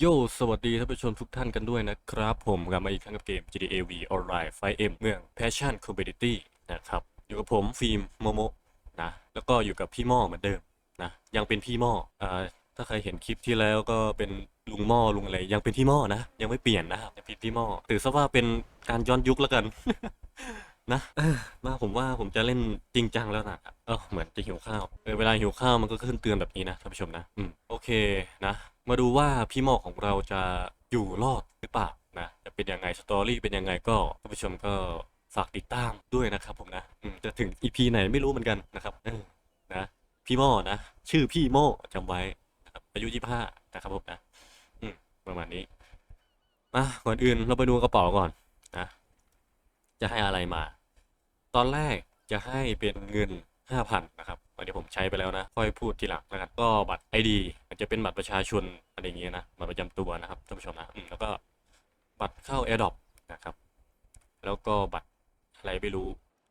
โยสวัสดีท่านผู้ชมทุกท่านกันด้วยนะครับ ผมกลับมาอีกครั้งกับเกม GTA V Online 5M เมือง Passion Community นะครับ อยู่กับผมฟิล์มโมโมนะ แล้วก็อยู่กับพี่หม้อเหมือนเดิมนะ ยังเป็นพี่หม้ออ่าถ้าใครเห็นคลิปที่แล้วก็เป็นลุงหม้อลุงอะไร ยังเป็นพี่หม้อนะ ยังไม่เปลี่ยนนะครับยังเป็นพี่หม้อถือซะว่าเป็นการย้อนยุคแล้วกัน นะมาผมว่าผมจะเล่นจริงจังแล้วนะเออเหมือนจะหิวข้าวเออเวลาหิวข้าวมันก็ขึ้นเตือนแบบนี้นะท่านผู้ชมนะอืมโอเคนะ มาดูว่าพี่หมอกของเราจะอยู่รอดหรือเปล่านะจะเป็นยังไงสตอรี่เป็นยังไงก็ท่านผู้ชมก็ฝากติดตามด้วยนะครับผมนะอืมจะถึงอีพีไหนไม่รู้เหมือนกันนะครับเออนะพี่หม้อนะชื่อพี่หมอจำไว้นะครับอายุยี่ห้านะครับผมนะอืมประมาณนี้มาก่อนอื่นเราไปดูกระเป๋าก่อนนะ จะให้อะไรมา ตอนแรกจะให้เป็นเงินห้าพันนะครับเดี๋ยวผมใช้ไปแล้วนะค่อยพูดทีหลังแล้วกันก็บัตรไอดีมันจะเป็นบัตรประชาชนอะไรอย่างเงี้ยนะบัตรประจำตัวนะครับท่านผู้ชมนะมแล้วก็บัตรเข้า AirDrop นะครับแล้วก็บัตรอะไรไม่รู้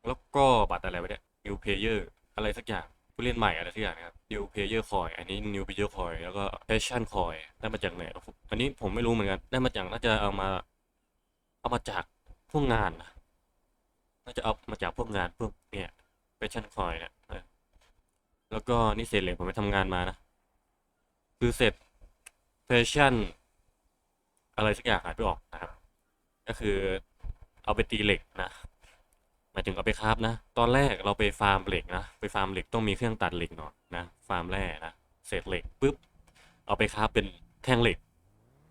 แล้วก็บัตรอะไรวะเนี่ย New Player อะไรสักอย่างผู้เล่นใหม่อะไรสักอย่างนะครับ New Player Coin อันนี้ New Player Coin แล้วก็ Passion Coin ได้มาจากไหนอันนี้ผมไม่รู้เหมือนกัน ได้มาจากน่าจะเอามา เอามาจากพวกงานนะ น่าจะเอามาจากพวกงานพวกเนี่ยแฟชั่นคอยเนี่ยแล้วก็นี่เสร็จเลยผมไปทำงานมานะ คือเสร็จแฟชั่น อะไรสักอย่างหายไปออกนะครับ ก็คือเอาไปตีเหล็กนะหมายถึงเอาไปคราฟนะ ตอนแรกเราไปฟาร์มเหล็กนะ ไปฟาร์มเหล็กต้องมีเครื่องตัดเหล็กหน่อยนะ ฟาร์มแร่นะ เศษเหล็กปุ๊บ เอาไปคราฟเป็นแท่งเหล็ก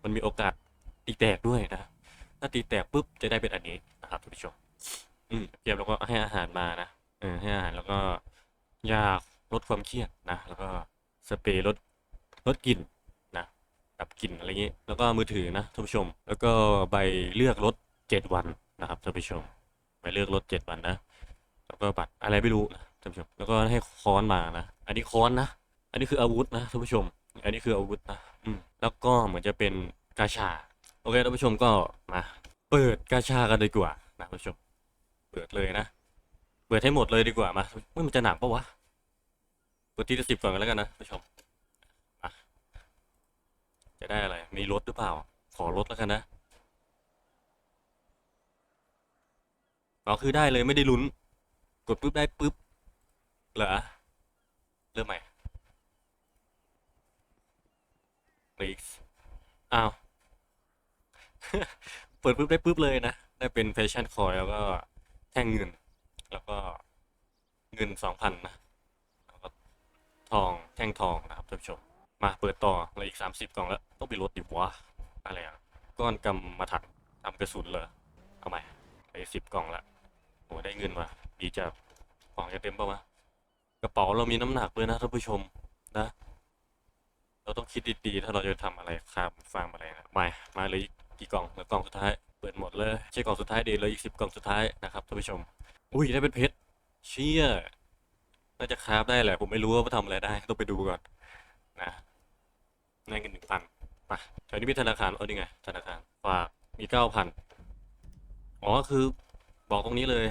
มันมีโอกาสตีแตกด้วยนะ ถ้าตีแตกปุ๊บจะได้เป็นอันนี้นะครับท่านผู้ชม อืมเตรียมแล้วก็ให้อาหารมานะเออให้อาหารแล้วก็ยาลดความเครียดนะ แล้วก็สเปรย์ลดลดกลิ่นนะดับกลิ่นอะไรอย่างงี้แล้วก็มือถือนะท่านผู้ชม แล้วก็ใบเลือกรถเจ็ดวันนะครับท่านผู้ชมใบเลือกรถเจ็ดวันนะแล้วก็บัตรอะไรไม่รู้นะท่านผู้ชม แล้วก็ให้ค้อนมานะอันนี้ค้อนนะอันนี้คืออาวุธนะท่านผู้ชม อันนี้คืออาวุธนะอืมแล้วก็เหมือนจะเป็นกาชา โอเคท่านผู้ชมก็มาเปิดกาชากันดีกว่านะท่านผู้ชม เปิดเลยนะ เปิดให้หมดเลยดีกว่ามาเมื่อมันจะหนักปะวะ เปิดที่สิบก่อนกันแล้วกันนะผู้ชมมาจะได้อะไร มีรถหรือเปล่า ขอรถแล้วกันนะเอาคือได้เลยไม่ได้ลุ้น กดปุ๊บได้ปุ๊บ เหรอ เริ่มใหม่อีกอ้าว เปิดปุ๊บได้ปุ๊บเลยนะ ได้เป็นแฟชั่นคอยแล้วก็ แท่งเงิน แล้วก็เงินสองพันนะแล้วก็ทองแท่งทองนะครับท่านผู้ชม มาเปิดต่อเหลยอีกสามสิบกล่องแล้ว ต้องไปลดดิวะอะไรอะก้อนกำมาถักทำกระสุนเลยเอาใหม่เหลยสิบกล่องละโอ้ได้เงินมาดีจังของจะเต็มปะวะกระเป๋าเรามีน้ำหนักด้วยนะท่านผู้ชมนะ เราต้องคิดดีๆ ถ้าเราจะทำอะไรคาบฟาร์มอะไรนะมามาเลยกี่กล่องเหลือกล่องสุดท้าย เปิดหมดเลยใช่กล่องสุดท้ายเดียวเลยอีกสิบกล่องสุดท้ายนะครับท่านผู้ชม อุ้ยได้เป็นเพชรเชี่ยน่าจะคราฟได้แหละผมไม่รู้ว่าทำอะไรได้ต้องไปดูก่อนนะได้เงินหนึ่งพันไปแถวนี้มีธนาคารเออนี่ไงธนาคารฝากมีเก้าพันอ๋อคือบอกตรงนี้เลย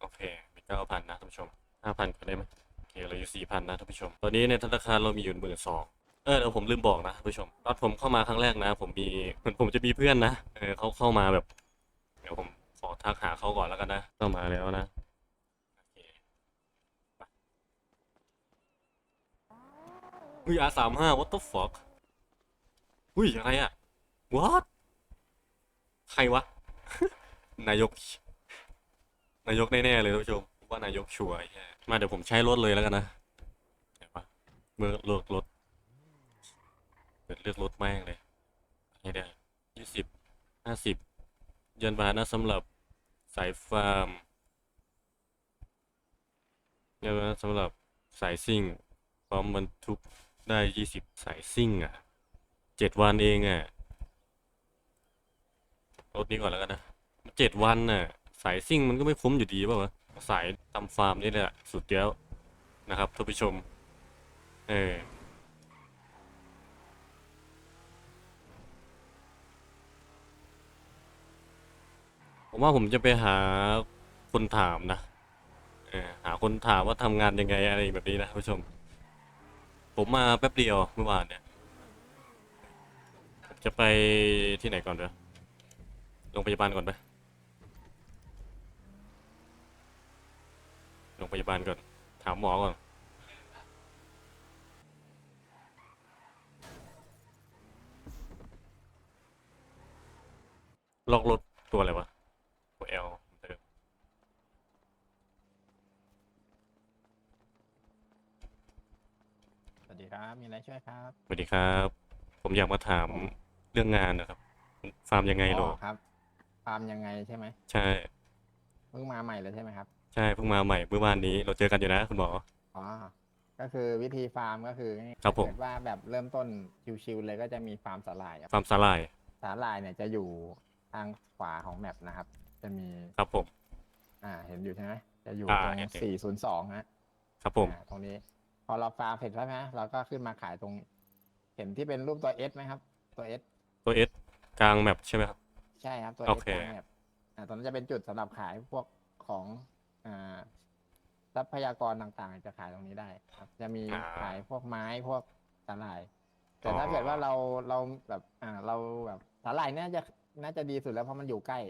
โอเคมีเก้าพันนะท่านผู้ชมห้าพันก็ได้ไหมโอเคเหลืออยู่สี่พันนะท่านผู้ชม ตอนนี้ในธนาคารเรามีอยู่หมื่นสอง เออเดี๋ยวผมลืมบอกนะท่านผู้ชมตอนผมเข้ามาครั้งแรกนะ ผมมีเหมือนผมจะมีเพื่อนนะเออเขาเข้ามาแบบ เดี๋ยวผมขอทักหาเขาก่อนแล้วกันนะเข้ามาแล้วนะอุ้ยอาสามห้า what the fuck อุ้ยอะไรอะ what ใครวะ นายก นายกแน่ๆเลยท่านผู้ชมว่านายกชัวร์ไอ้เหี้ยมาเดี๋ยวผมใช้รถเลยแล้วกันนะเดี๋ยวปะเมื่อเลือกรถ เปิดเลือกรถแม่งเลยให้ได้ยี่สิบห้าสิบยานพาหนะสำหรับสายฟาร์มยานพาหนะสำหรับสายซิ่งพร้อมบรรทุกได้ยี่สิบสายซิ่งอะเจ็ดวันเองอะรถนี้ก่อนแล้วกันนะเจ็ดวันน่ะสายซิ่งมันก็ไม่คุ้มอยู่ดีป่าวะสายทำฟาร์มนี่แหละสุดเดียวนะครับท่านผู้ชมเออ ผมว่าผมจะไปหาคนถามนะเออหาคนถามว่าทำงานยังไงอะไรแบบนี้นะผู้ชม ผมมาแป๊บเดียวเมื่อวานเนี่ย จะไปที่ไหนก่อนเดี๋ยวโรงพยาบาลก่อนไปโรงพยาบาลก่อน ถามหมอก่อนล็อกรถตัวอะไรวะ ตัวเอลเดิม สวัสดีครับ มีอะไรช่วยครับ สวัสดีครับ ผมอยากมาถามเรื่องงานนะครับฟาร์มยังไงเหรอครับฟาร์มยังไงใช่ไหมใช่เพิ่งมาใหม่เลยใช่ไหมครับใช่เพิ่งมาใหม่เมื่อวานนี้เราเจอกันอยู่นะคุณหมออ๋อก็คือวิธีฟาร์มก็คือครับผมถ้าเกิดว่าแบบเริ่มต้นชิวๆเลยก็จะมีฟาร์มสาหร่ายครับฟาร์มสาลายสาหร่ายเนี่ยจะอยู่ทางขวาของแมปนะครับ จะมีครับผมอ่า เห็นอยู่ใช่ไหมจะอยู่อ่าตรงเห็นเห็นสี่ศูนย์สองฮะครับผมอ่าตรงนี้ พอเราฟาร์มเสร็จแล้วนะเราก็ขึ้นมาขายตรง เห็นที่เป็นรูปตัวเอสไหมครับ ตัวเอสตัวเอสกลางแมปใช่ไหมครับ ใช่ครับตัวโอเอสเค กลางแมปอ่าตรงนั้นจะเป็นจุดสำหรับขายพวกของอ่าทรัพยากรต่างๆ จะขายตรงนี้ได้ครับ จะมีอ่าขายพวกไม้พวกสาหร่าย แต่อ๋อถ้าเกิดว่าเราเราแบบอ่าเราแบบสาหร่ายน่าจะน่าจะดีสุดแล้วเพราะมันอยู่ใกล้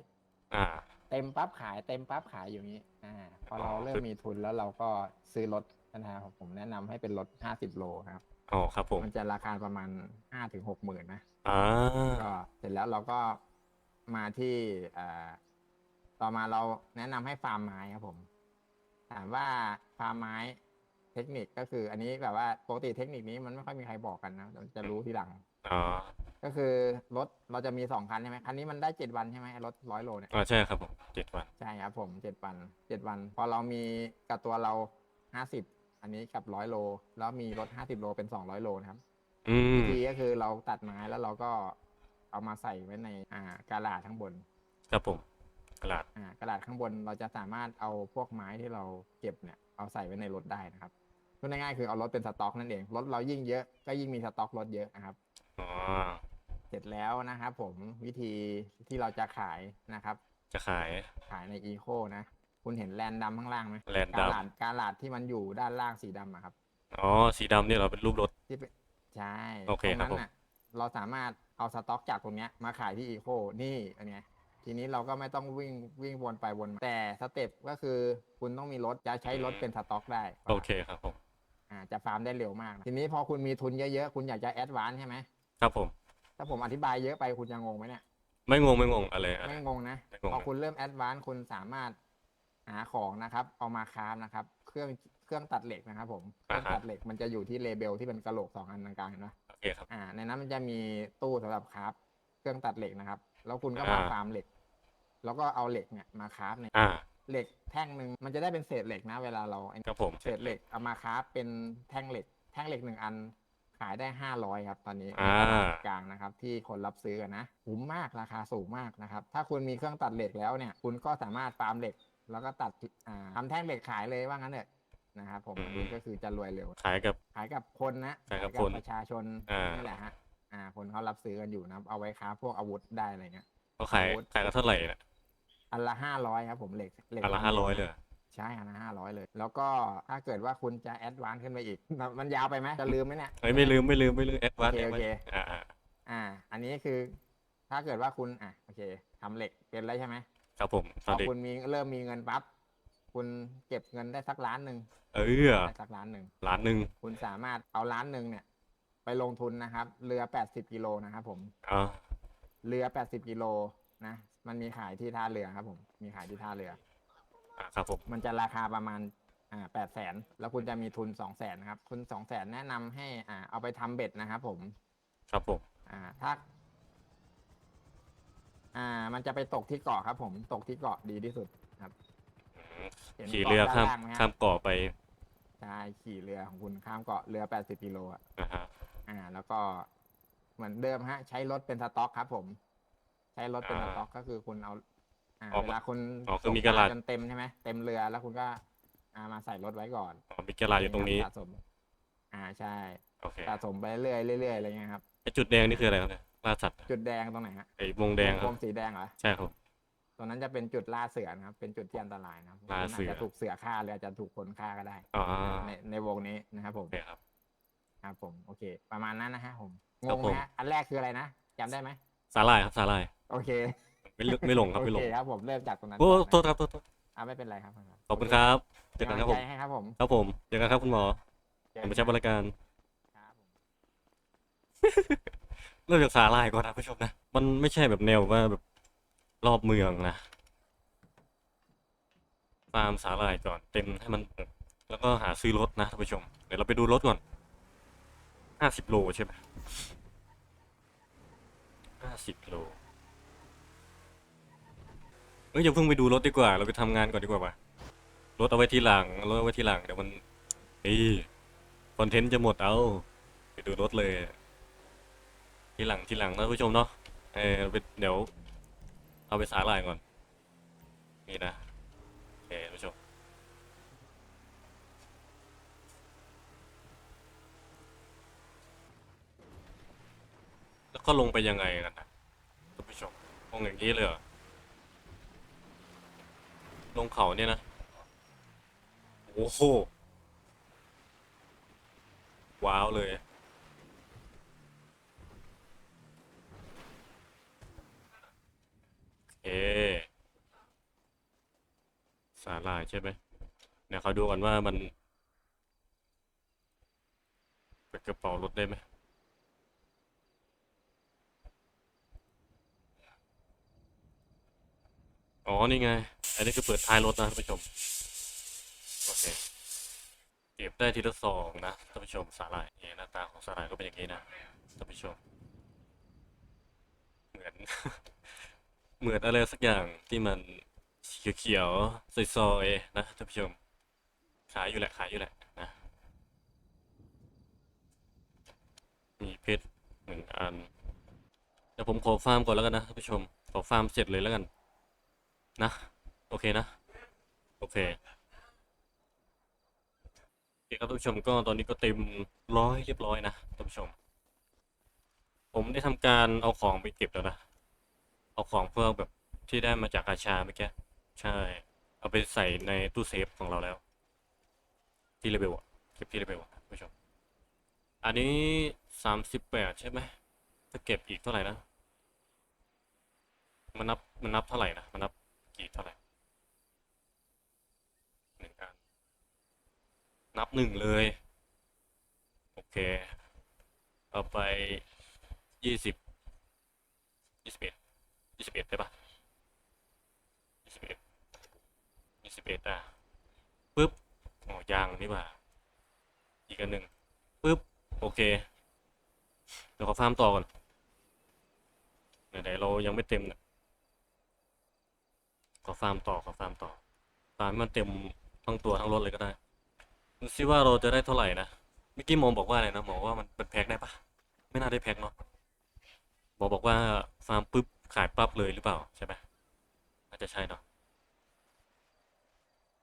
อ่า เต็มปั๊บขายเต็มปั๊บขายอยู่นี้อ่าพอเราอ๋อเริ่มมีทุนแล้วเราก็ซื้อรถนะครับผมแนะนำให้เป็นรถห้าสิบโลครับ อ๋อครับผมมันจะราคาประมาณห้าถึงหกหมื่นนะอ่าก็เสร็จแล้วเราก็มาที่อ่าต่อมาเราแนะนำให้ฟาร์มไม้ครับผม ถามว่าฟาร์มไม้เทคนิคก็คือ อันนี้แบบว่าปกติเทคนิคนี้มันไม่ค่อยมีใครบอกกันนะจะรู้ทีหลัง อ๋อก็คือรถเราจะมีสองคันใช่ไหมคันนี้มันได้เจ็ดวันใช่ไหมรถร้อยโลเนี่ยอ่าใช่ครับผมเจ็ดวัน ใช่ครับผมเจ็ดวันเจ็ดวัน พอเรามีกับตัวเราห้าสิบ อันนี้กับร้อยโล แล้วมีรถห้าสิบโลเป็นสองร้อยโลนะครับอืมวิธีก็คือเราตัดไม้แล้วเราก็เอามาใส่ไว้ในอ่ากาลาดข้างบน ครับผมกระดาษอ่ากระดาษข้างบนเราจะสามารถเอาพวกไม้ที่เราเก็บเนี่ยเอาใส่ไว้ในรถได้นะครับพูดง่ายๆคือเอารถเป็นสต็อกนั่นเองรถเรายิ่งเยอะก็ยิ่งมีสต็อกรถเยอะนะครับ อ๋อเสร็จแล้วนะครับผมวิธีที่เราจะขายนะครับ จะขายขายในอีโคนะ คุณเห็นแลนดำข้างล่างไหมแลนกาดำลาดกาลาดที่มันอยู่ด้านล่างสีดำอะครับ อ๋อสีดำเนี่ยเราเป็นรูปรถ ที่เป็นใช่โอเคตรงครับนั้นผมน่ะเราสามารถเอาสต็อกจากตรงเนี้ยมาขายที่อีโคนี่อันเนี้ยทีนี้เราก็ไม่ต้องวิ่งวิ่งวนไปวนมาแต่สเต็ปก็คือคุณต้องมีรถจะใช้รถเป็นสต็อกได้โอเคครับผมอ่าจะฟาร์มได้เร็วมากนะทีนี้พอคุณมีทุนเยอะๆ คุณอยากจะแอดวานซ์ใช่ไหมครับผม ถ้าผมอธิบายเยอะไปคุณจะงงไหมเนี่ยไม่งงไม่งงอะไรอะไร ไม่งงนะ ไม่งง พอคุณเริ่มแอดวานซ์คุณสามารถ หาของนะครับ เอามาคราฟนะครับ เครื่องเครื่องตัดเหล็กนะครับ ผมเครื่องตัดเหล็กมันจะอยู่ที่เลเบลที่เป็นกระโหลกสองอันกลางๆเห็นไหมโอเคครับอ่า ในนั้นมันจะมีตู้สำหรับคราฟเครื่องตัดเหล็กนะครับ แล้วคุณก็มาอ่าฟาร์มเหล็ก แล้วก็เอาเหล็กเนี่ยมาคราฟในอ่าเหล็กแท่งหนึ่งมันจะได้เป็นเศษเหล็กนะ เวลาเราไอ้ครับผมเศษเหล็กเอามาคราฟเป็นแท่งเหล็ก แท่งเหล็กหนึ่งอันขายได้ห้าร้อยครับ ตอนนี้ในอ่าตลาดกลางนะครับ ที่คนรับซื้อกันนะคุ้มมากราคาสูงมากนะครับ ถ้าคุณมีเครื่องตัดเหล็กแล้วเนี่ย คุณก็สามารถฟาร์มเหล็ก แล้วก็ตัดอ่าทำแท่งเหล็กขายเลยว่างั้นเถอะนะครับผมอันนี้ก็คือจะรวยเร็ว ขายกับ ขายกับคนนะขายกับคนประชาชนอ่า นี่นี่แหละฮะอ่า คนเขารับซื้อกันอยู่นะครับเอาไว้ค้าพวกอาวุธได้อะไรเงี้ย เขาขายอาวุธขายกันเท่าไหร่นะอันละห้าร้อยครับ ผมเหล็กเหล็กอันละห้าร้อยเลยใช่อันละห้าร้อยเลย แล้วก็ถ้าเกิดว่าคุณจะแอดวานซ์ขึ้นไปอีกมันมันยาวไปไหมจะลืมไหมเนี่ย เฮ้ยไม่ลืมไม่ลืมไม่ลืมแอดวานซ์โอเคโอเค อ่าอ่าอ่าอันนี้คือ ถ้าเกิดว่าคุณอะโอเคทำเหล็กเป็นแล้วใช่ไหม ครับผมพตอนอเด็กคุณมีเริ่มมีเงินปั๊บคุณเก็บเงินได้สักล้านหนึ่งเออได้สักล้านหนึ่งล้านหนึ่งคุณสามารถเอาล้านหนึ่งเนี่ย ไปลงทุนนะครับ เรือแปดสิบกิโลนะครับผมอ๋อเรือ80กิโลนะ มันมีขายที่ท่าเรือครับผม มีขายที่ท่าเรือ อ่าครับผมมันจะราคาประมาณอ่าแปดแสนแล้วคุณจะมีทุนสองแสนนะครับ ทุนสองแสนแนะนำให้อ่าเอาไปทำเบ็ดนะครับผม ครับผม อ่าถ้า อ่า มันจะไปตกที่เกาะครับ ผมตกที่เกาะดีที่สุดครับอืมห็นขี่เรือกะข้ามด้นล่งไหฮะข้ามเกาะไปใช่ขี่เรือของคุณข้ามเกาะเรือ 80กิโลอะนะฮะอ่า แล้วก็เหมือนเดิมฮะ ใช้รถเป็นสต็อกครับ ผม ใช้รถเป็นสต็อกก็คือคุณเอา อ่า เวลาคุณอ๋อคือมีส่งกระดาษ จนเต็มใช่ไหมเต็มเรือแล้วคุณก็ อ่ามาใส่รถไว้ก่อนอ๋อมีกระดาษอยู่ตรงนี้ สะสม อ่าใช่โอเคสะสมไปเรื่อยๆเรื่อยๆอะไรเงี้ยครับ ไอจุดแดงนี่คืออะไรครับเนี่ย ล่าสัตว์จุดแดงตรงไหนฮะไอวงแดงควรังบสีแดงเหรอใช่ครับ ตรงนั้นจะเป็นจุดล่าเสือนะครับ เป็นจุดที่อันตรายนะครับล่าเสือคุณจจะถูกเสือฆ่าหรืออาจจะถูกคนฆ่าก็ได้ อ๋อในในวงนี้นะครับผม โอเคครับ ครับผมโอเค ประมาณนั้นนะฮะผมงครับงผมไหมฮะอันแรกคืออะไรนะจำได้ไหมสาลายครับสาลาย โอเคไม่ลึกไม่หลงครับโอไม่หลเคงครับผมเริ่มจากตรงนั้นโอ้ก่อนนะโทษครับโทษโทษอ่าไม่เป็นไรครับขอบคุณครับเจอกันครับผมป็กำลังใจให้ครับผมครับผมเจอกันครับคุณหมอเจอผมไปใช้บริการ ครับผม เริ่มจากสาลายก่อนนะผู้ชมนะ มันไม่ใช่แบบแนวว่าแบบรอบเมืองนะฟาร์มสาลายก่อนเต็มให้มัน แล้วก็หาซื้อรถนะท่านผู้ชม เดี๋ยวเราไปดูรถก่อนห้าสิบโลใช่ไหมห้าสิบโลเอ้ยอย่าเพิ่งไปดูรถดีกว่า เราไปทำงานก่อนดีกว่าปะรถเอาไว้ทีหลังรถเอาไว้ทีหลังเดี๋ยวมันเฮ้ยคอนเทนต์จะหมดเอา ไปดูรถเลย ทีหลังทีหลังนะผู้ชมเนาะเออเอไปเดี๋ยว เอาไปสาหร่ายก่อน นี่นะโอเคผู้ชมแล้วก็ลงไปยังไงกันนะท่านผู้ชมลงอย่างนี้เลยเหรอลงเขาเนี่ยนะโอ้โหว้าวเลย เอ สาลายใช่ไหมเนี่ยเขาดูกันว่ามันเป็นกระเป๋ารถได้ไหมอ๋อ นี่ไง อันนี้คือเปิดท้ายรถนะท่านผู้ชม โอเค เก็บได้ทีละสองนะท่านผู้ชมสาหร่ายนี่หน้าตาของสาหร่ายก็เป็นอย่างนี้นะท่านผู้ชม เหมือน เหมือนอะไรสักอย่างที่มันเขียวๆซอยๆนะท่านผู้ชม ขายอยู่แหละขายอยู่แหละนะมีเพชรหนึ่งอันเดี๋ยวผมขอฟาร์มก่อนแล้วกันนะท่านผู้ชมขอฟาร์มเสร็จเลยแล้วกัน นะ โอเคนะ โอเคโอเคครับท่านผู้ชมก็ตอนนี้ก็เต็มร้อยเรียบร้อยนะท่านผู้ชม ผมได้ทำการเอาของไปเก็บแล้วนะ เอาของพวกแบบที่ได้มาจากอาชาเมื่อกี้ใช่ เอาไปใส่ในตู้เซฟของเราแล้ว ที่เลเวลอะเก็บที่เลเวลอะท่านผู้ชมอันนี้สามสิบแปดใช่ไหมถ้าเก็บอีกเท่าไหร่นะมันนับมันนับเท่าไหร่นะมันนับกี่เท่าไหร่หนึ่งอันนับหนึ่งเลย โอเค เอาไปยี่สิบยี่สิบเอ็ด ยี่สิบเอ็ดได้ปะยี่สิบเอ็ดยี่สิบเอ็ดอะปึ๊บอ๋อยางนี่ว่า อีกอันหนึ่งปึ๊บ โอเค เดี๋ยวขอฟาร์มต่อก่อนไหนๆเรายังไม่เต็มเนี่ยขอฟาร์มต่อขอฟาร์มต่อฟาร์มให้มันเต็มทั้งตัวทั้งรถเลยก็ได้ดูซิว่าเราจะได้เท่าไหร่นะเมื่อกี้หมอบอกว่าอะไรนะหมอว่ามันเป็นแพ็คได้ปะไม่น่าได้แพ็คเนาะหมอบอกว่าฟาร์มปุ๊บ ขายปั๊บเลยหรือเปล่าใช่ไหมน่าจะใช่เนาะ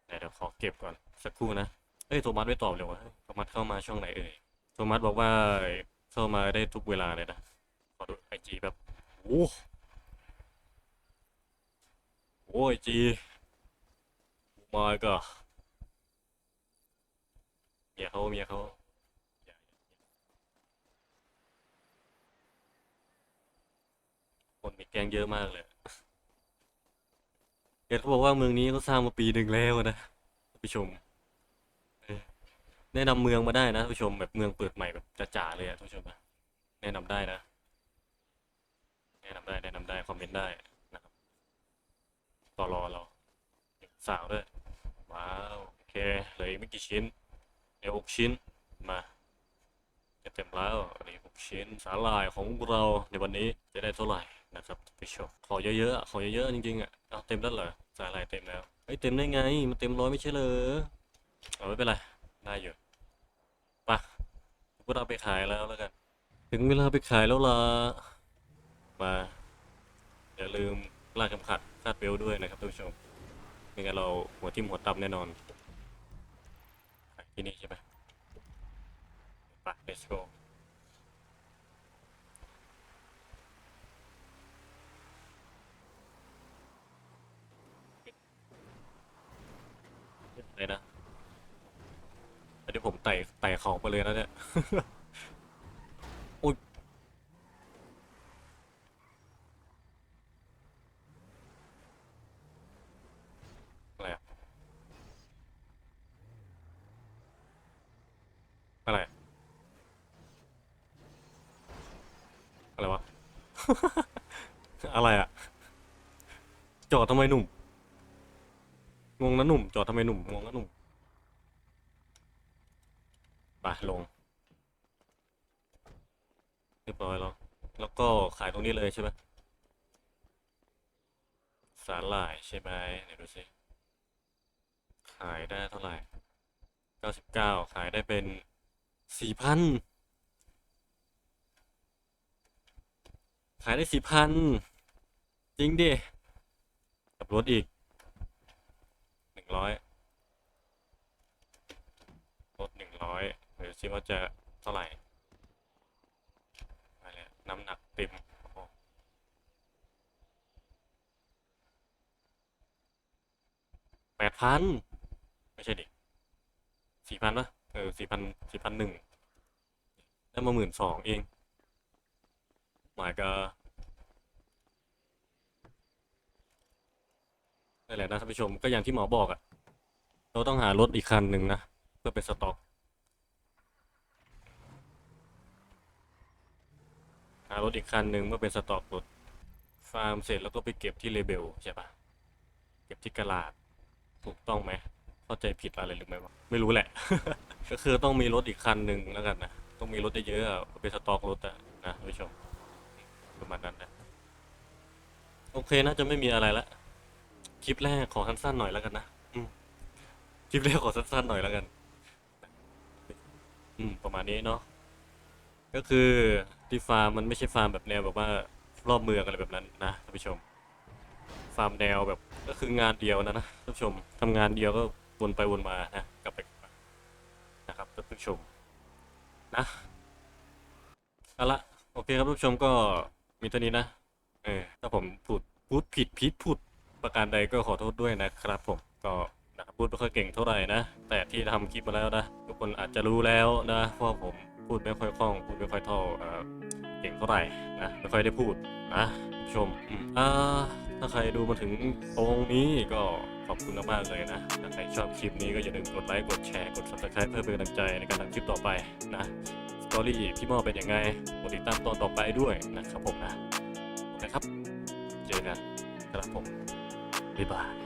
เดี๋ยวขอเก็บก่อนสักครู่นะเอ้ยโทมัสไม่ตอบเลยวะโทมัสเข้ามาช่องไหนเอ่ยโทมัสบอกว่าเข้ามาได้ทุกเวลาเลยนะขอดูไอจีแบบโอ้โหไอจีมาก็เมียเขาเมียเขาอย่า คนมีแกงเยอะมากเลยเห็นเขาบอกว่าเมืองนี้เขาสร้างมาปีหนึ่งแล้วนะท่านผู้ชมแนะนำเมืองมาได้นะท่านผู้ชมแบบเมืองเปิดใหม่แบบจ๋าๆเลยอะท่านผู้ชมนะแนะนำได้นะ แนะนำได้แนะนำได้คอมเมนต์ได้นะครับต่อรอเราสาวด้วยว้าวโอเคเหลืออีกไม่กี่ชิ้นเดี๋ยวหกชิ้นมาจะเต็มแล้วอันนี้หกชิ้นสาหร่ายของเราในวันนี้จะได้เท่าไหร่ นะครับท่านผู้ชมขอเยอะๆอะขอเยอะๆจริงๆอะเอาเต็มแล้วเหรอสาหร่ายเต็มแล้วเฮ้ยเต็มได้ไงมันเต็มร้อยไม่ใช่เหรอเอาไม่เป็นไรได้อยู่ปะพวกเราไปขายแล้วแล้วกัน ถึงเวลาไปขายแล้วล่ะมาอย่าลืมลากเข็มขัดคาดเบลด้วยนะครับท่านผู้ชมไม่งั้นเราหัวทิ่มหัวตับแน่นอนที่นี่ใช่ไหมไป let's go ไต่ไต่ของไปเลยนะเนี่ย อุ้ยอะไรอะอะไรอะไรวะ อะไรอะจอดทำไมหนุ่ม งงนะหนุ่ม จอดทำไมหนุ่ม งงนะหนุ่ม ไปลงเรียบร้อยแล้ว แล้วก็ขายตรงนี้เลยใช่ไหมสาหร่ายใช่ไหมไหนดูสิ ขายได้เท่าไหร่เก้าสิบเก้าขายได้เป็นสี่พันขายได้สี่พันจริงดิกับรถอีกหนึ่งร้อยรถหนึ่งร้อยเดี๋ยว ซิว่าจะเท่าไหร่ไปแล้วน้ำหนักเต็มแปดพันไม่ใช่ดิสี่พันปะเออสี่พันสี่พันหนึ่งได้มาหมื่นสองเองหมายก็นั่นแหละนะท่านผู้ชมก็อย่างที่หมอบอกอะเราต้องหารถอีกคันหนึ่งนะ เพื่อเป็นสต็อการถอีกคันหนึ่งเพื่อเป็นสต็อกรถฟาร์มเสร็จแล้วก็ไปเก็บที่เลเบลใช่ปะเก็บที่กระลาดถูกต้องไหมเข้าใจผิดอะไรหรือไม่วะไม่รู้แหละ ก็คือต้องมีรถอีกคันหนึ่งแล้วกันนะต้องมีรถเยอะๆอะเป็นสต็อกรถอะนะท่านผู้ชมประมาณนั้นนะโอเคน่าจะไม่มีอะไรละคลิปแรกขอสั้นๆหน่อยแล้วกันนะคลิปแรกขอสั้นๆหน่อยแล้วกัน อืมประมาณนี้เนาะก็คือ ที่ฟาร์มมันไม่ใช่ฟาร์มแบบแนวแบบว่ารอบเมืองอะไรแบบนั้นนะท่านผู้ชม ฟาร์มแนวแบบก็คืองานเดียวนะนะท่านผู้ชมทำงานเดียวก็วนไปวนมานะกลับไปนะครับท่านผู้ชมนะเอาละโอเคครับท่านผู้ชมก็มีเท่านี้นะเออถ้าผมพูดพูดผิดผิดพูดประการใดก็ขอโทษด้วยนะครับ ผมก็นะครับพูดไม่ค่อยเก่งเท่าไหร่นะแต่ที่ทำคลิปมาแล้วนะทุกคนอาจจะรู้แล้วนะเพราะว่าผม พูดไม่ค่อยคล่องพูดไม่ค่อยเท่าเอ่อเก่งเท่าไหร่นะไม่ค่อยได้พูดนะท่านผู้ชมอืมอ่าถ้าใครดูมาถึงตรงนี้ก็ขอบคุณมากๆเลยนะ ถ้าใครชอบคลิปนี้ก็อย่าลืมกดไลค์ กดแชร์ กด subscribe เพื่อเป็นกำลังใจในการทำคลิปต่อไปนะ สตอรี่พี่หมอเป็นยังไงกดติดตามตอนต่อไปด้วยนะครับผมนะโอเคครับ เจอกันครับผมบ๊ายบาย